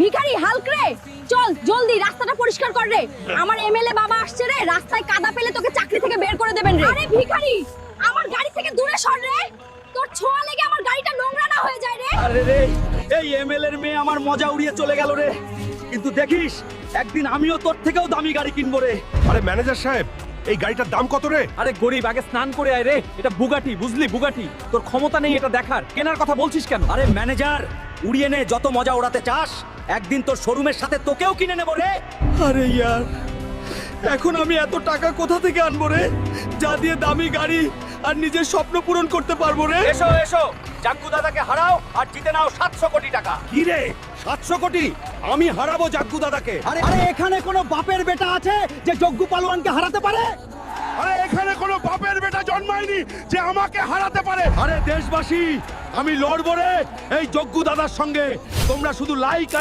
ভিখারি হাল্ক রে! চল জলদি রাস্তাটা পরিষ্কার কর রে। আমার এমএলএ বাবা আসছে রে রাস্তায় কাদা পেলে তোকে চাকরি থেকে বের করে দেবেন রে। আরে ভিখারি আমার গাড়ি থেকে দূরে সর রে। তোর ছোঁয়া লেগে আমার গাড়িটা নোংরা না হয়ে যায় রে। আরে রে এই এমএল এর মেয়ে আমার মজা উড়িয়ে চলে গেল রে। কিন্তু দেখিস একদিন আমিও তোর থেকেও দামি গাড়ি কিনবো রে। আরে ম্যানেজার সাহেব এই গাড়িটার দাম কত রে? আরে গরিব আগে স্নান করে আয় রে। এটা বুগাটি বুঝলি বুগাটি? তোর ক্ষমতা নেই এটা দেখার। কেনার কথা বলছিস কেন? আরে ম্যানেজার উড়িয়ে নে যত মজা ওড়াতে চাস। একদিন তোর শোরুমের সাথে তোকেও কিনে নেব রে। আরে ইয়ার এখন আমি এত টাকা কোথা থেকে আনব রে? যা দিয়ে দামি গাড়ি আর নিজের স্বপ্ন পূরণ করতে পারব রে। এসো এসো। জাঙ্কু দাদাকে হারাও আর জিতে নাও সাতশো কোটি টাকা। কি রে? সাতশো কোটি? আমি হারাবো জাগ্গু দাদাকে। আরে আরে এখানে কোনো বাপের বেটা আছে যে যজ্ঞ পালোয়ানকে হারাতে পারে? জন্মায়নি যে আমাকে হারাতে পারে। আরে দেশবাসী, আমি লড়বো রে। এই যজ্ঞ দাদার সঙ্গে। তোমরা শুধু লাইক